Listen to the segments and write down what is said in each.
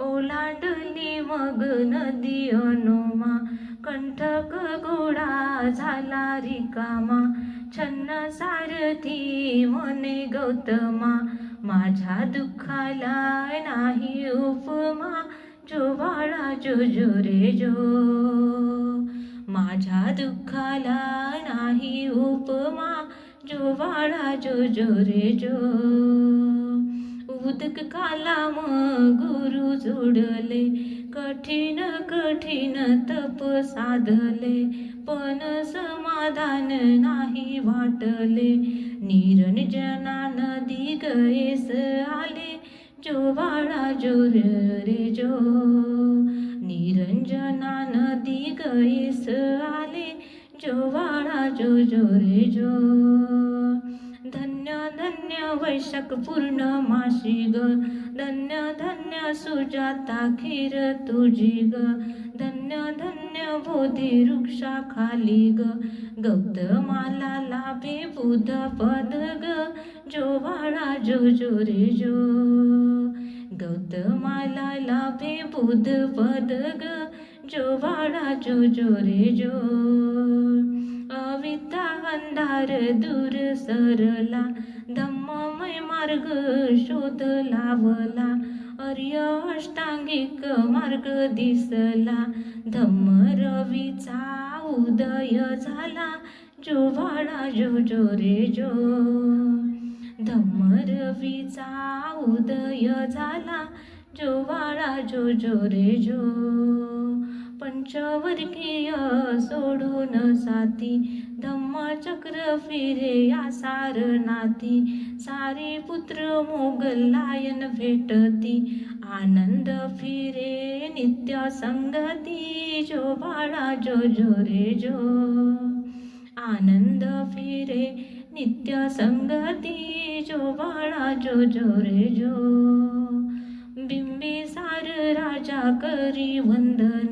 ओलांडली मग नदी अनुमा. कंठक गोडा झाला रिकामा. छन्न सारथी मने गौतमा. माझ्या दुःखाला नाही उपमा. जो बाळा जो. जो रे जो माझ्या दुःखाला नाही उपमा. जो बाळा जो जो रे जो. उदक कालाम गुरु जोडले. कठीण कठीण तप साधले पण समाधान नाही वाटले. निरंजना नदी गयेस आले जो बाळा जोर रे जो. निरंजना नदी गयेस आले जो बाळा जो जो रे जो. धन्य धन्य वैशाख पूर्ण माशी ग. धन्य धन्य सुजाता खीर तुझी ग. धन्य धन्य बोधी वृक्षाखाली ग. गौतमाला लाभे बुध पद ग. जो वाळा जो जो रे जो. गौतमाला लाभे बुध पद ग. जो वाळा जो जो रे जो. अविता अंधार दूर सरला धम्ममय मार्ग शोध लावला अर्य अष्टांगिक मार्ग दिसला. धम्म रवीचा उदय झाला जो वाडा जो जो रे जो. धम्म रवीचा उदय झाला जो वाडा जो जो रे जो. पंचवर्गीय सोडून साथी धम्मचक्र फिरे या सारनाथी सारे पुत्र मोगल लायन भेटती आनंद फिरे नित्य संगती. जो बाळा जो जो रे जो आनंद फिरे नित्य संगती. जो बाळा जो जो रे जो बिंबिसार राजा करी वंदन.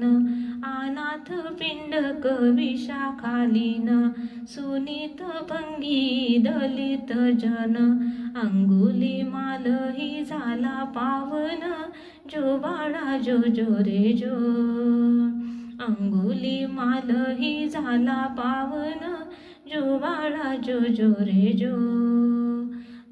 पिंडक विशाखालीन सुनीत भंगी दलित जन अंगुली मालही झाला पावन जो बाळा जो जो रे जो. अंगुली मालही झाला पावन जो बाळा जो जो रे जो.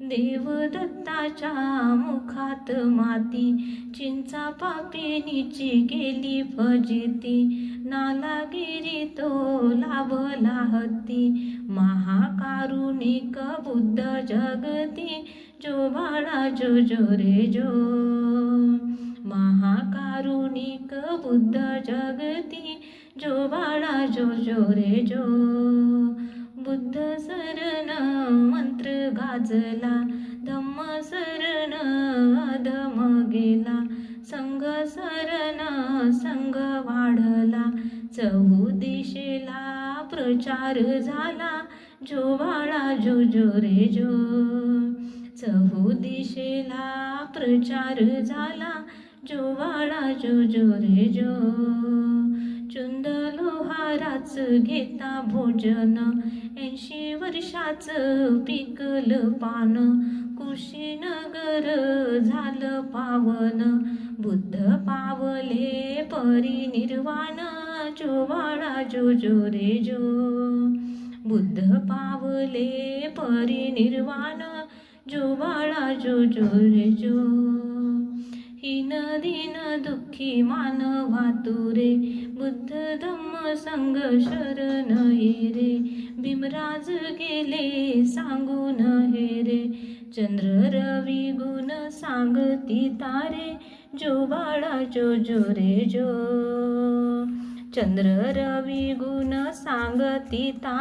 देवदत्ताच्या मुखात माती चिंचा पापिनीची गेली फजिती नालागिरी तो लाभला हत्ती महाकारुणिक बुद्ध जगती जो बाळा जो जो रे जो. महाकारुणिक बुद्ध जगती जो बाळा जो जो रे जो. बुद्ध सरण मंत्र गाजला धम्म सरण धम गेला संघ सरण संघ वाढला. चहू दिशेला प्रचार झाला जो बाळा जो. जो रे जो चहू दिशेला प्रचार झाला जो बाळा जो जो रे जो. घेता भोजन. ऐंशी वर्षाचं पिकल पान. कुशीनगर झालं पावन. बुद्ध पावले परिनिर्वाण. जो जो जो रे जो. बुद्ध पावले परिनिर्वाण. जो बाळा जो जो रे जो. हीन दीन दुःखी मानवा तुरे बुद्ध धम्म संग शरण ये रे. भीमराज गेले सांगून हे रे. चंद्र रवी गुण सांगती तारे. जो बाळा जो जो रे जो. चंद्र रवी गुण सांगती तारे.